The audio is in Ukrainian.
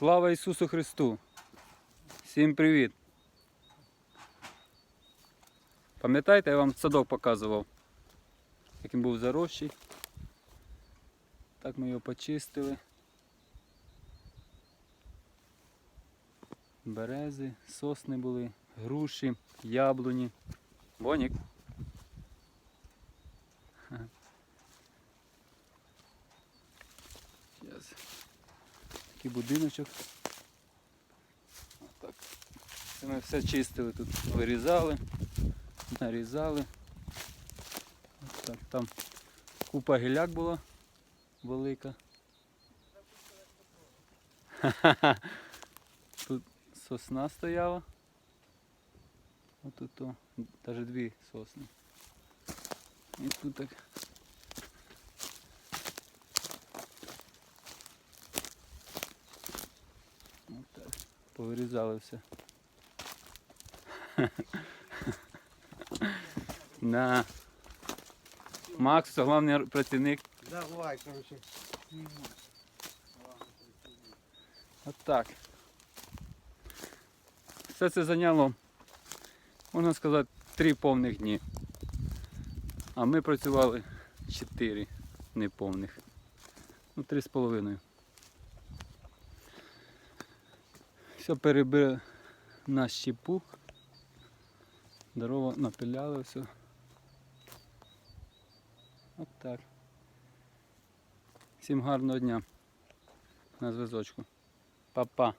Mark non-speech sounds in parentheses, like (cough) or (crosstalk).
Слава Ісусу Христу! Всім привіт! Пам'ятаєте, я вам садок показував, як він був заросший. Так ми його почистили. Берези, сосни були, груші, яблуні. Бонік. Такий будиночок. Отак. Це ми все чистили тут, вирізали, нарізали. Ось так. Там купа гіляк була велика. (laughs) Тут сосна стояла. Отут то, навіть дві сосни. І тут так. Отак. Повирізали все. (laughs) На. Макс, головний працівник. Давай, короче. От так. Все це зайняло, можна сказати, три повних дні. А ми працювали чотири неповних. Ну, три з половиною. Все перебили на щепу. Здорово напиляли все. От так. Всім гарного дня. На зв'язочку. Па-па.